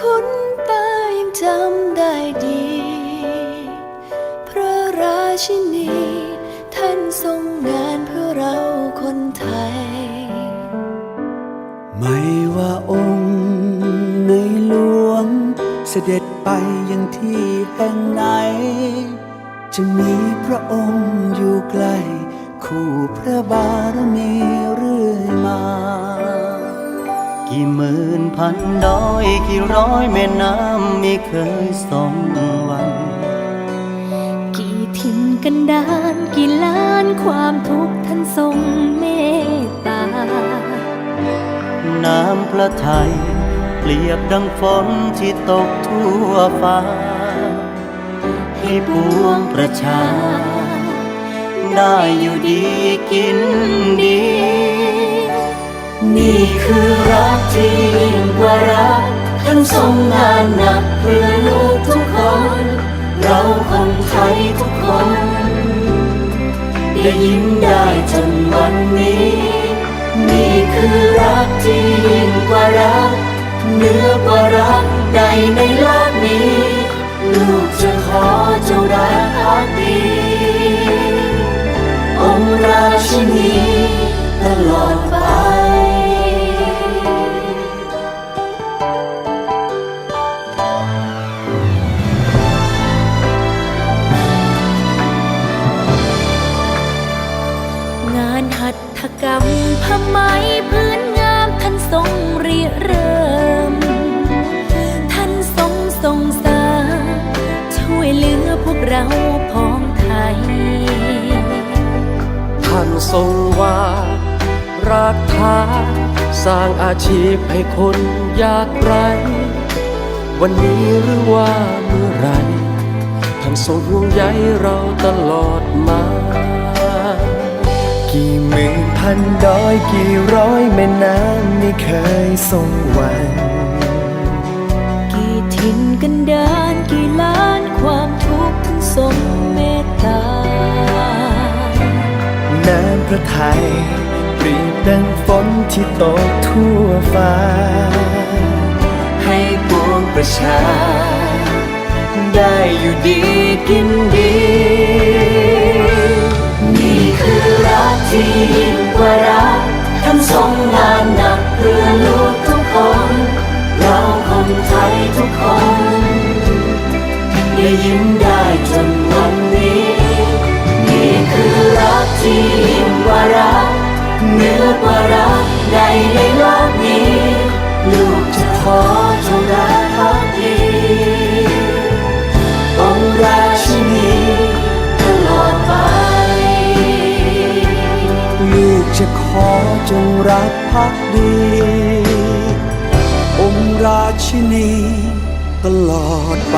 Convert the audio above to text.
คุ้นตายังจำได้ดี พระราชินี ท่านทรงงานเพื่อเราคนไทย ไม่ว่าองค์ในหลวงเสด็จไปยังที่แห่งไหน จะมีพระองค์อยู่ใกล้ คู่พระบารมี พันดอยกี่ร้อยแม่น้ำไม่เคยสมวัน กี่ทินกันดานกี่ล้านความทุกข์ท่านทรงเมตตา น้ำพระทัยเปรียบดังฝนที่ตกทั่วฟ้า ให้ปวงประชา ได้อยู่ดีกินดี นี่คือรักที่ยิ่งกว่า รักท่านทรงงานหนักเพื่อลูกทุกคน เราคนไทยทุกคน ได้ยิ้มได้จนวันนี้ นี่คือรักที่ยิ่งกว่ารักเหนือกว่ารักใดในโลกนี้ ลูกจะขอเจงรักภักดีองค์ราชินี ผ้าไหมพื้นงามท่านทรงริเริ่ม ท่านทรงทรงสร้างช่วยเหลือพวกเราพ้องไทย ท่านทรงว่ารักทาสร้างอาชีพให้คนยากไร้วันนี้หรือว่าเมื่อไรท่านทรงห่วงใยเราตลอดมา พันดอยกี่ร้อยแม่น้ำไม่เคยส่งหวัน กี่ทินกันดานกี่ล้านความทุกข์ท่านทรงเมตตา น้ำพระทัยเปรียบดังฝนที่ตกทั่วฟ้า ให้ปวงประชา ได้อยู่ดีกินดีนี่คือรัก ที่ยิ่งกว่ารักท่านทรงงานหนักเพื่อลูกทุกคน เราคนไทยทุกคนได้ยิ้มได้จนวันนี้ นี่คือรักที่ยิ่งกว่ารักเหนือกว่ารักใดในโลกนี้ ลูกจะขอ จะขอจงรักภักดี องค์ราชินีตลอดไป